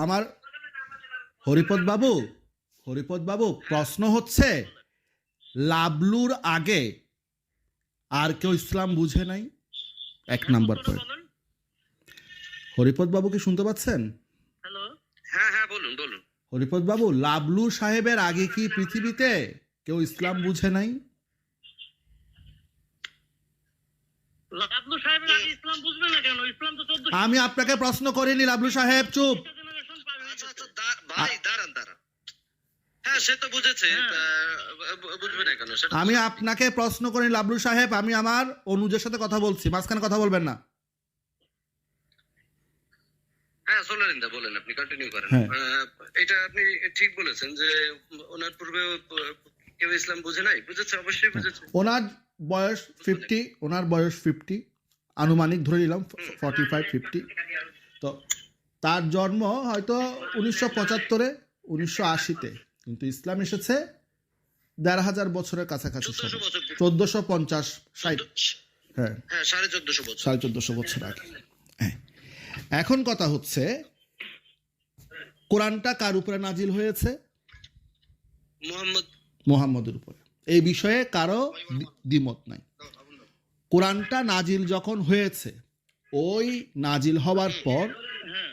আমার হরিপদ বাবু হরিপদ বাবু প্রশ্ন হচ্ছে লাবলুর আগে আর কেউ ইসলাম বুঝে নাই? এক নাম্বার পয়েন্ট হরিপদ বাবু কি শুনতে পাচ্ছেন? হ্যালো। হ্যাঁ হ্যাঁ বলুন বলুন। হরিপদ বাবু লাবলু সাহেবের আগে কি পৃথিবীতে কেউ ইসলাম বুঝে নাই? লাবলু সাহেবের আগে ইসলাম বুঝবে না কেন? ইসলাম তো চোদ্দ আমি আপনাকে প্রশ্ন করিনি লাবলু সাহেব চুপ জেনারেশন পার হয়ে আচ্ছা আচ্ছা গেছে। দা- ভাই দাঁড়ান দাঁড়ান। হ্যাঁ হ্যাঁ। আমি আপনাকে প্রশ্ন করি লাবলু সাহেব আমি আমার অনুজের সাথে কথা বলছি মাঝখানে কথা বলবেন না। হ্যাঁ সোলারিন্দা বলেন আপনি কন্টিনিউ করেন। এটা আপনি ঠিক বলেছেন যে ওনার পূর্বে কেউ ইসলাম বুঝে নাই? বুঝেছে অবশ্যই বুঝেছে। ওনার বয়স ফিফটি ওনার বয়স ফিফটি আনুমানিক ধরে নিলাম ফর্টি ফাইভ ফিফটি তো তার জন্ম হয়তো উনিশশো পঁচাত্তরে উনিশশো আশিতে। কিন্তু ইসলাম এসেছে দেড় হাজার বছরের কাছাকাছি চোদ্দশো পঞ্চাশ ষাট। হ্যাঁ। হ্যাঁ সাড়ে চোদ্দশো বছর। সাড়ে চোদ্দশো বছর আগে। হ্যাঁ। এখন কথা হচ্ছে কোরআনটা কার উপরে নাজিল হয়েছে? মোহাম্মদ মোহাম্মদের উপরে। এই বিষয়ে কারও দ্বিমত নাই। কোরআনটা নাজিল যখন হয়েছে ওই নাজিল হওয়ার পর হ্যাঁ।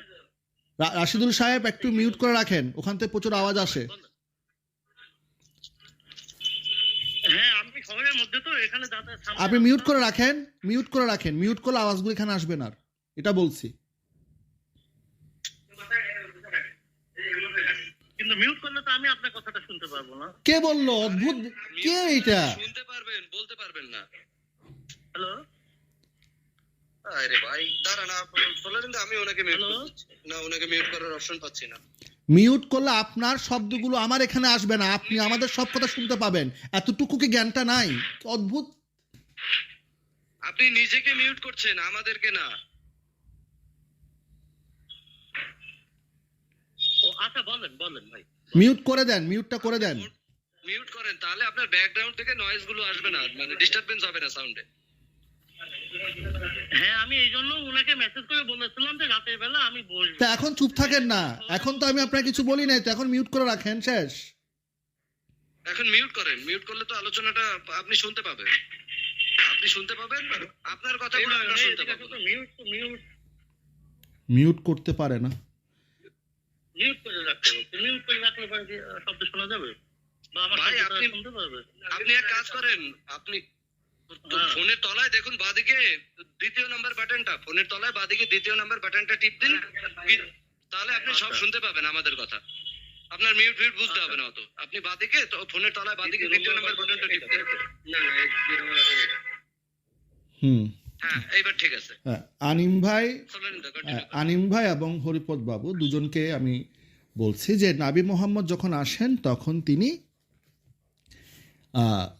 রাশিদুল সাহেব একটু মিউট করে রাখেন ওখান থেকে প্রচুর আওয়াজ আসে। হ্যাঁ আমি শহরের মধ্যে তো এখানে আপনি মিউট করে রাখেন মিউট করে রাখেন মিউট করলে আওয়াজগুলো এখানে আসবে না এটা বলছি। কিন্তু মিউট করলে তো আমি আপনার কথাটা শুনতে পারব না। কে বলল? অদ্ভুত। কে এটা শুনতে পারবেন বলতে পারবেন না। হ্যালো? আরে ভাই দাঁড়ান সোলারিন্দা আমি ওনাকে মিউট না ওনাকে মিউট করার অপশন পাচ্ছি না। মিউট করলে আপনার শব্দগুলো আমার এখানে আসবে না আপনি আমাদের সব কথা শুনতে পাবেন। এতটুকু কি জ্ঞানটা নাই? অদ্ভুত? আপনি নিজেকে মিউট করছেন আমাদেরকে না। ও আচ্ছা বলেন বলেন ভাই। মিউট করে দেন মিউটটা করে দেন। মিউট করেন তাহলে আপনার ব্যাকগ্রাউন্ড থেকে নয়েজগুলো আসবে না মানে ডিস্টারবেন্স হবে না সাউন্ডে এই জন্য উনাকে মেসেজ করে বলেছিলাম যে রাতের বেলা আমি বসবো। তা এখন চুপ থাকেন না। এখন তো আমি আপনার কিছু বলি নাই তো এখন মিউট করে রাখেন শেষ। এখন মিউট করেন। মিউট করলে তো আলোচনাটা আপনি শুনতে পাবেন। আপনি শুনতে পাবেন আপনার কথাগুলো আমরা শুনতে পাবো না। মিউট মিউট মিউট করতে পারে না। মিউট করে রাখতে হবে। মিউট করে রাখলে পরে কি, আহ, শব্দ শোনা যাবে? বা আমার ভাই, শব্দটা আপনি- শুনতে পারবে? আপনি এক কাজ করেন। আপনি। ফোনের তলায় দেখুন বাদিকে দ্বিতীয় নাম্বার বাটনটা ফোনের তলায় বাদিকে দ্বিতীয় নাম্বার বাটনটা টিপ দিন তাহলে আপনি সব আচ্ছা। শুনতে পাবেন আমাদের কথা। আপনার মিউট ফিউট বুঝতে হবে না অত। আপনি বাদিকে তো ফোনের তলায় বাদিকে দ্বিতীয় নাম্বার বাটনটা টিপ দিন। না না হুম। হ্যাঁ এইবার ঠিক আছে। হ্যাঁ, আনিম ভাই। আনিম ভাই এবং হরিপদ বাবু দুজনকে আমি বলছি যে নাবি মোহাম্মদ যখন আসেন তখন তিনি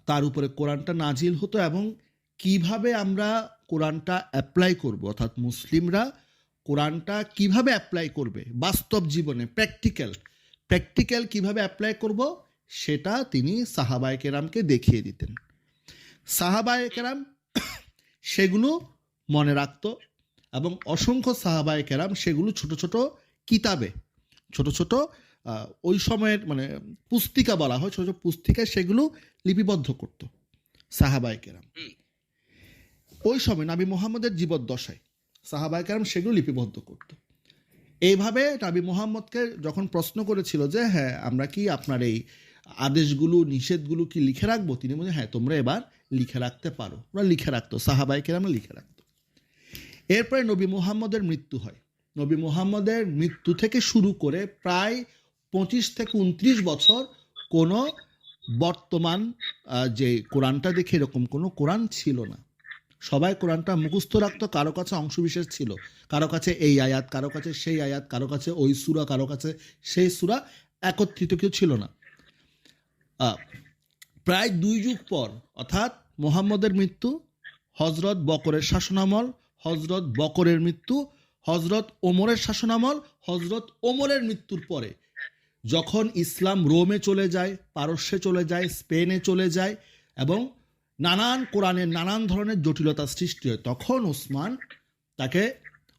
তার উপরে কোরআনটা নাজিল হতো এবং কীভাবে আমরা কোরআনটা অ্যাপ্লাই করব, অর্থাৎ মুসলিমরা কোরআনটা কীভাবে অ্যাপ্লাই করবে, বাস্তব জীবনে প্র্যাকটিক্যাল প্র্যাকটিক্যাল কীভাবে অ্যাপ্লাই করব, সেটা তিনি সাহাবায় কেরামকে দেখিয়ে দিতেন। সাহাবায় কেরাম সেগুলো মনে রাখতো এবং অসংখ্য সাহাবায় কেরাম সেগুলো ছোট ছোট কিতাবে, ছোট ছোট ওই সময়ের মানে পুস্তিকা বলা হয় ছোট ছোট পুস্তিকায় সেগুলো লিপিবদ্ধ করত সাহাবায় কেরাম। ওই সময় নাবি মোহাম্মদের জীবদ্দশায় সাহাবায় কেরাম সেগুলো লিপিবদ্ধ করত। এইভাবে নাবি মোহাম্মদকে যখন প্রশ্ন করেছিল যে হ্যাঁ আমরা কি আপনার এই আদেশগুলো নিষেধগুলো কি লিখে রাখব? তিনি বলেন হ্যাঁ তোমরা এবার লিখে রাখতে পারো। ওরা লিখে রাখতো সাহাবাই কেরাম লিখে রাখতো। এরপরে নবী মুহাম্মদের মৃত্যু হয়। নবী মুহাম্মদের মৃত্যু থেকে শুরু করে প্রায় পঁচিশ থেকে উনত্রিশ বছর কোনো বর্তমান যে কোরআনটা দেখে এরকম কোনো কোরআন ছিল না। সবাই কোরআনটা মুখস্থ রাখতো, কারও কাছে অংশবিশেষ ছিল, কারও কাছে এই আয়াত, কারও কাছে সেই আয়াত, কারও কাছে ওই সুরা, কারও কাছে সেই সুরা, একত্রিত কেউ ছিল না। প্রায় দুই যুগ পর, অর্থাৎ মোহাম্মদের মৃত্যু হজরত বকরের শাসনামল হজরত বকরের মৃত্যু হজরত ওমরের শাসনামল হজরত ওমরের মৃত্যুর পরে। যখন ইসলাম রোমে চলে যায়, পারস্যে চলে যায়, স্পেনে চলে যায় এবং নানান কোরআনের নানান ধরনের জটিলতা সৃষ্টি হয়, তখন ওসমান তাকে,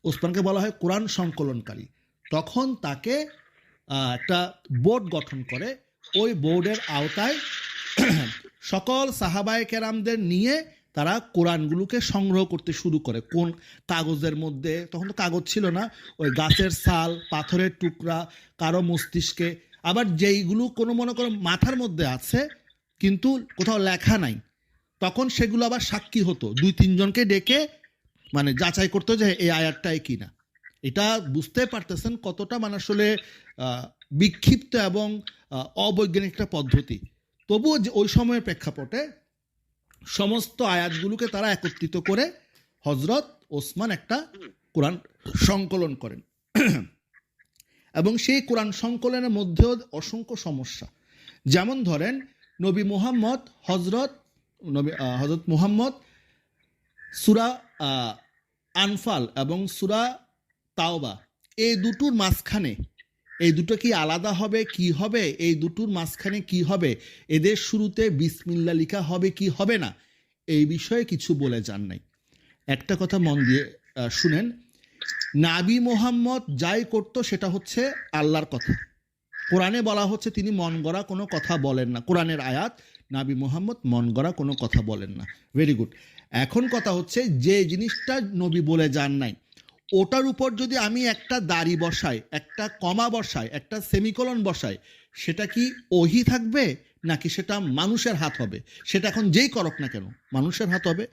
ওসমানকে বলা হয় কোরআন সংকলনকারী। তখন তাকে একটা বোর্ড গঠন করে। ওই বোর্ডের আওতায় সকল সাহাবায়ে কেরামদের নিয়ে তারা কোরআনগুলোকে সংগ্রহ করতে শুরু করে। কোন কাগজের মধ্যে? তখন তো কাগজ ছিল না। ওই গাছের ছাল, পাথরের টুকরা, কারও মস্তিষ্কে। আবার যেইগুলো কোনো মনে করো মাথার মধ্যে আছে, কিন্তু কোথাও লেখা নাই। তখন সেগুলো আবার সাক্ষী হতো। দুই, তিনজনকে ডেকে মানে যাচাই করতো যে এই আয়াতটাই কিনা। এটা বুঝতে পারতেছেন কতটা মানে আসলে বিক্ষিপ্ত এবং অবৈজ্ঞানিক একটা পদ্ধতি। তবুও ওই সময়ের প্রেক্ষাপটে সমস্ত আয়াতগুলোকে তারা একত্রিত করে হজরত ওসমান একটা কোরআন সংকলন করেন। এবং সেই কোরআন সংকলনের মধ্যেও অসংখ্য সমস্যা। যেমন ধরেন, নবী মুহাম্মদ হজরত নবী হজরত মুহাম্মদ সুরা আনফাল এবং সুরা তাওবা, এই দুটোর মাঝখানে এই দুটো কি আলাদা হবে? কি হবে? এই দুটোর মাঝখানে কি হবে? এদের শুরুতে বিসমিল্লা লিখা হবে কি হবে না? এই বিষয়ে কিছু বলে যান নাই। একটা কথা মন দিয়ে শুনেন। নাবি মোহাম্মদ যাই করতো সেটা হচ্ছে আল্লাহর কথা। কোরআনে বলা হচ্ছে তিনি মন গড়া কোনো কথা বলেন না। কোরআনের আয়াত, নাবি মোহাম্মদ মন গড়া কোনো কথা বলেন না। ভেরি গুড এখন কথা হচ্ছে যে জিনিসটা নবী বলে যান নাই ওটার উপর যদি আমি একটা দাড়ি বসাই, একটা কমা বসাই, একটা সেমিকোলন বসাই, সেটা কি ওহি থাকবে নাকি সেটা মানুষের হাত হবে? সেটা এখন যেই করক না কেন, মানুষের হাত হবে?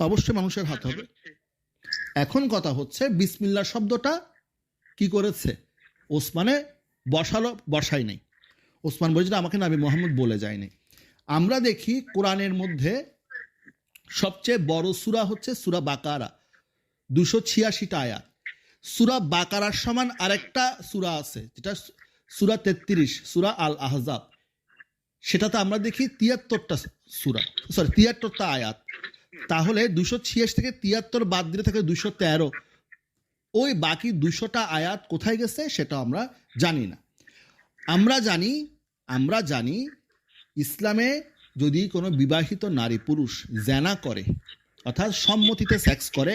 অবশ্যই মানুষের হাত হবে। এখন কথা হচ্ছে বিসমিল্লা শব্দটা কি করেছে? ওসমানে বসালো, বসাই নাই। ওসমান বলছিল আমাকে নাবি মোহাম্মদ বলে যায়নি। আমরা দেখি কোরআনের মধ্যে সবচেয়ে বড় সুরা হচ্ছে সুরা বাকারা। দুশো ছিয়াশিটা আয়াত। সুরা বাকারার সমান আরেকটা সুরা আছে, যেটা সুরা তেত্রিশ, সুরা আল আহজাব সেটাতে আমরা দেখি তিয়াত্তরটা সুরা সরি তিয়াত্তরটা আয়াত। তাহলে দুশো ছিয়াশি থেকে তিয়াত্তর বাদ দিলে থাকে দুশো তেরো। ওই বাকি দুশোটা আয়াত কোথায় গেছে সেটা আমরা জানি না। আমরা জানি আমরা জানি ইসলামে যদি কোনো বিবাহিত নারী পুরুষ জেনা করে, অর্থাৎ সম্মতিতে সেক্স করে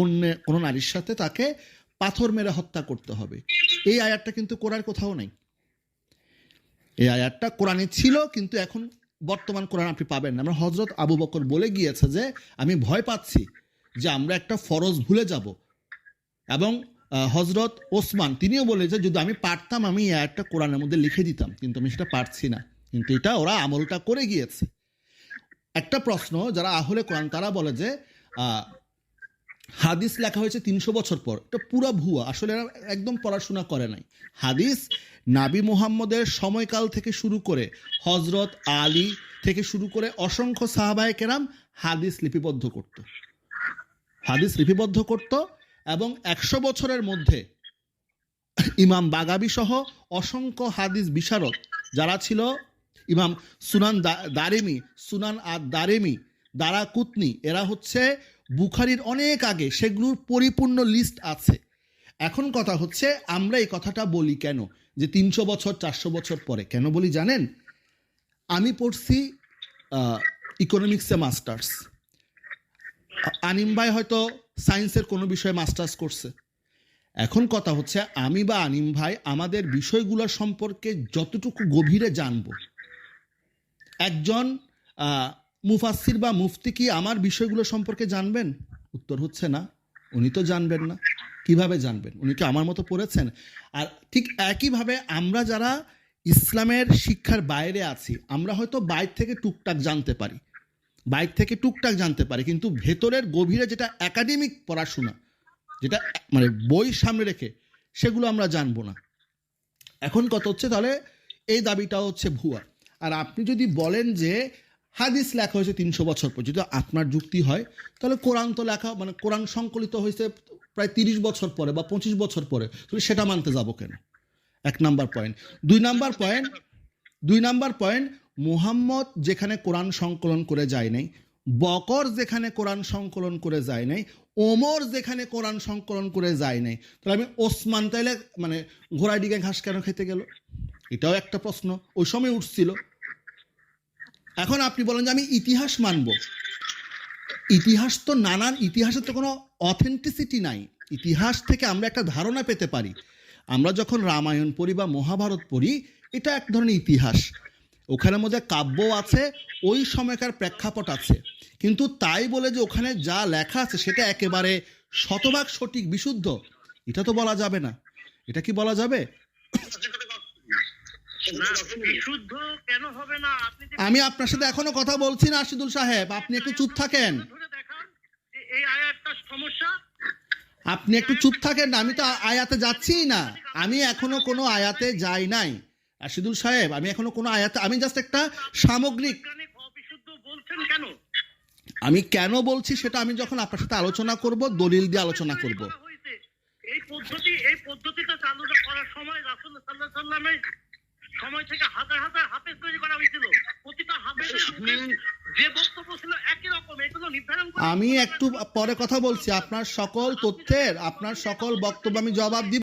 অন্য, কোনো নারীর সাথে তাকে পাথর মেরে হত্যা করতে হবে। এই আয়াতটা কিন্তু কোরআন কোথাও নাই। এই আয়াতটা কোরআনে ছিল, কিন্তু এখন বর্তমান কোরআন আপনি পাবেন না। আমরা হজরত আবু বকর বলে গিয়েছে যে, আমি ভয় পাচ্ছি যে আমরা একটা ফরজ ভুলে যাব। এবং হজরত ওসমান, তিনিও বলেছে, যদি আমি পারতাম, আমি এই আয়াতটা কোরআনের মধ্যে লিখে দিতাম। কিন্তু আমি সেটা পারছি না। কিন্তু এটা ওরা আমলটা করে গিয়েছে। একটা প্রশ্ন, যারা আহলে কোরআন, তারা বলে যে হাদিস লেখা হয়েছে তিনশো বছর পর। এটা পুরো ভুয়া, আসলে এরা একদম পড়াশোনা করে নাই। হাদিস নাবি মুহাম্মদের সময়কাল থেকে শুরু করে হজরত আলী থেকে শুরু করে অসংখ্য সাহাবায়ে কেরাম হাদিস লিপিবদ্ধ করত। হাদিস লিপিবদ্ধ করত এবং একশো বছরের মধ্যে ইমাম বাগাবি সহ অসংখ্য হাদিস বিশারদ, যারা ছিল ইমাম সুনান দারিমি, সুনান আর দারেমি দারা কুতনি এরা হচ্ছে বুখারির অনেক আগে সেগুলোর পরিপূর্ণ লিস্ট আছে। এখন কথা হচ্ছে, আমরা এই কথাটা বলি কেন? যে তিনশো বছর, চারশো বছর পরে। কেন বলি জানেন? আমি পড়ছি ইকোনমিক্সে মাস্টার্স আনিম ভাই হয়তো সায়েন্সের কোনো বিষয়ে মাস্টার্স করছে। এখন কথা হচ্ছে, আমি বা আনিম ভাই আমাদের বিষয়গুলো সম্পর্কে যতটুকু গভীরে জানব। একজন মুফাসির বা মুফতি কি আমার বিষয়গুলো সম্পর্কে জানবেন? উত্তর হচ্ছে না। উনি তো জানবেন না। কীভাবে জানবেন? উনি কি আমার মতো পড়েছেন? আর ঠিক একইভাবে আমরা যারা ইসলামের শিক্ষার বাইরে আছি, আমরা হয়তো বাইর থেকে টুকটাক জানতে পারি। বাইর থেকে টুকটাক জানতে পারি, কিন্তু ভেতরের গভীরে যেটা একাডেমিক পড়াশোনা, যেটা মানে বই সামনে রেখে, সেগুলো আমরা জানব না। এখন কত হচ্ছে? তাহলে এই দাবিটা হচ্ছে ভুয়া। আর আপনি যদি বলেন যে হাদিস লেখা হয়েছে তিনশো বছর পর। যদি আপনার যুক্তি হয়, তাহলে কোরআন তো লেখা মানে কোরআন সংকলিত হয়েছে প্রায় তিরিশ বছর পরে বা পঁচিশ বছর পরে। তাহলে সেটা মানতে যাব কেন? এক নাম্বার পয়েন্ট দুই নাম্বার পয়েন্ট দুই নাম্বার পয়েন্ট মুহাম্মদ যেখানে কোরআন সংকলন করে যায় নাই, বকর যেখানে কোরআন সংকলন করে যায় নাই, ওমর যেখানে কোরআন সংকলন করে যায় নাই। তাহলে আমি ওসমান তাইলে মানে ঘোড়ায় ডিগে ঘাস কেন খেতে গেল? এটাও একটা প্রশ্ন। ওই সময় উঠছিল। এখন আপনি বলেন যে আমি ইতিহাস মানব। ইতিহাস তো নানান ইতিহাসের তো কোনো অথেন্টিসিটি নাই। ইতিহাস থেকে আমরা একটা ধারণা পেতে পারি। আমরা যখন রামায়ণ পড়ি বা মহাভারত পড়ি, এটা এক ধরনের ইতিহাস। ওখানের মধ্যে কাব্য আছে, ওই সময়কার প্রেক্ষাপট আছে। কিন্তু তাই বলে যে ওখানে যা লেখা আছে, সেটা একেবারে শতভাগ সঠিক, বিশুদ্ধ, এটা তো বলা যাবে না। এটা কি বলা যাবে না বিশুদ্ধ কেন হবে না আপনি যে আমি আপনার সাথে এখনও কথা বলছি না আশিদুল সাহেব। আপনি একটু চুপ থাকেন। আপনি একটু চুপ থাকেন না আমি তো আয়াতে যাচ্ছি না। আমি এখনও কোনো আয়াতে যাই নাই। আশিদুল সাহেব আমি এখনও কোনো আয়াতে আমি জাস্ট একটা সামগ্রিক আমি কেন বলছি সেটা আমি যখন আপনার সাথে আলোচনা করব দলিল দিয়ে আলোচনা করব। এই পদ্ধতি এই পদ্ধতিটা চালু করার সময় রাসূল সাল্লামের সময় থেকে হাজার হাজার হাফেজ তৈরি করা হয়েছিল। প্রতিটা হাফেজের যে বক্তব্য ছিল একই রকম এগুলো নির্ধারণ করে আমি একটু পরে কথা বলছি। আপনার সকল তথ্যের আপনার সকল বক্তব্য আমি জবাব দিব।